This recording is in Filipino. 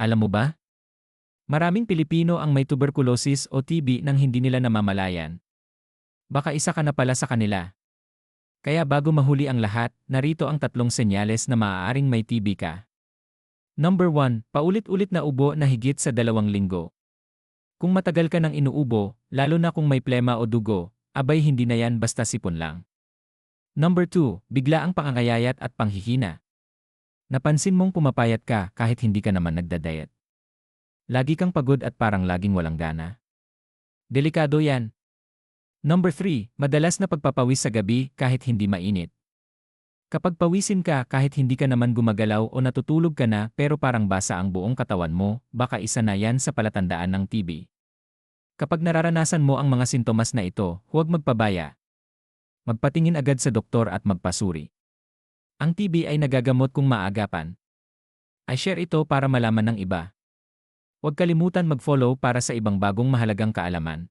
Alam mo ba? Maraming Pilipino ang may tuberculosis o TB nang hindi nila namamalayan. Baka isa ka na pala sa kanila. Kaya bago mahuli ang lahat, narito ang tatlong senyales na maaaring may TB ka. Number 1, paulit-ulit na ubo na higit sa dalawang linggo. Kung matagal ka nang inuubo, lalo na kung may plema o dugo, abay hindi na yan basta sipon lang. Number 2, bigla ang pangangayayat at panghihina. Napansin mong pumapayat ka kahit hindi ka naman nagdadayet. Lagi kang pagod at parang laging walang gana. Delikado yan. Number 3, madalas na pagpapawis sa gabi kahit hindi mainit. Kapag pawisin ka kahit hindi ka naman gumagalaw o natutulog ka na pero parang basa ang buong katawan mo, baka isa na yan sa palatandaan ng TB. Kapag nararanasan mo ang mga sintomas na ito, huwag magpabaya. Magpatingin agad sa doktor at magpasuri. Ang TB ay nagagamot kung maagapan. I share ito para malaman ng iba. Huwag kalimutan mag-follow para sa ibang bagong mahalagang kaalaman.